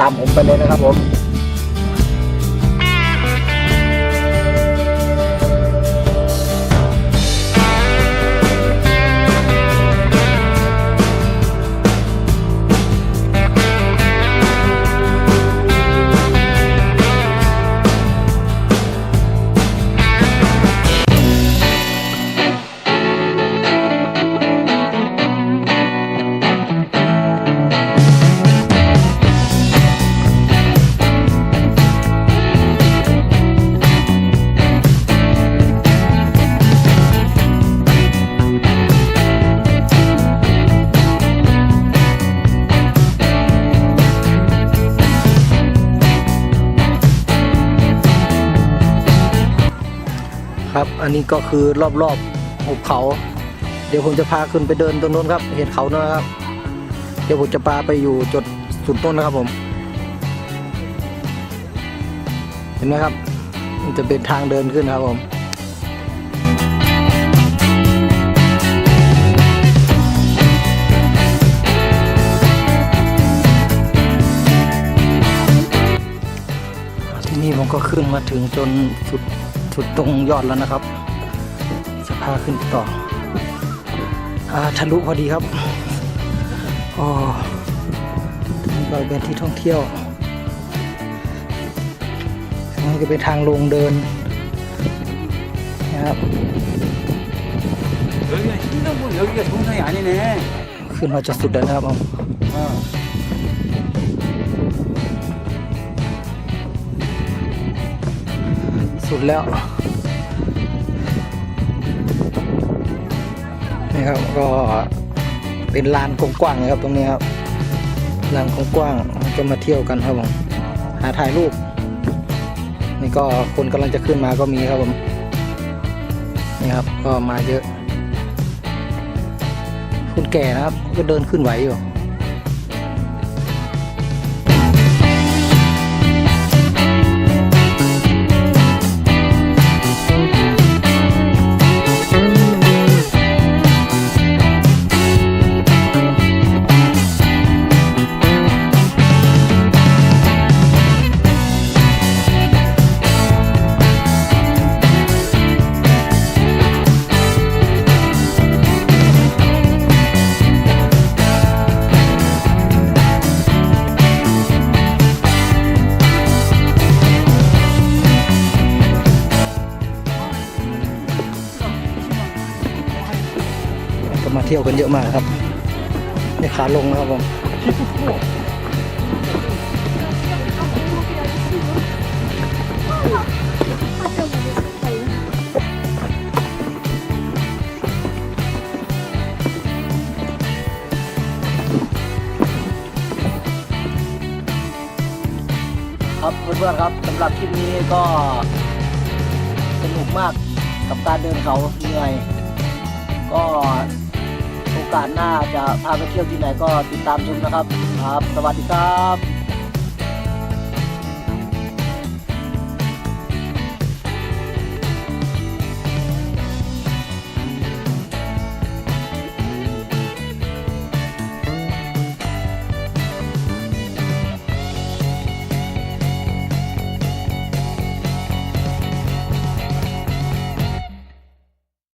ตามผมไปเลยนะครับผม อันนี้ก็คือรอบๆหุบเขา เดี๋ยวผมจะพาขึ้นไปเดินตรงนู้นครับ เห็นเขานะครับ เดี๋ยวผมจะพาไปอยู่จุดสุดต้นนะครับผม เห็นไหมครับ มันจะเป็นทางเดินขึ้นครับผมที่นี่ผมก็ขึ้นมาถึงจนสุด สุดตรงยอดแล้วนะครับ จะพาขึ้นต่ออทะลุพอดีครับอ๋อเราเป็นที่ท่องเที่ยวนี้ก็เป็นทางลงเดินนะครับขึ้นมาจะสุดแล้วนะครับผม สุดแล้ว นี่ครับก็เป็นลานกว้างๆนะครับตรงนี้ครับลานกว้างๆก็มาเที่ยวกันครับผมหาถ่ายรูป นี่ก็คนกำลังจะขึ้นมาก็มีครับผมนี่ครับก็มาเยอะคนแก่นะครับ ก็เดินขึ้นไหวอยู่ ก็มาเที่ยวกันเยอะมากครับในขาลงนะครับผมครับเพื่อนๆครับสำหรับคลิปนี้ก็สนุกมากกับการเดินเขาเหนื่อย อกาสหน้าจะพาไปเที่ยวที่ไหนก็ติดตามชมนะครับ ครับ สวัสดีครับ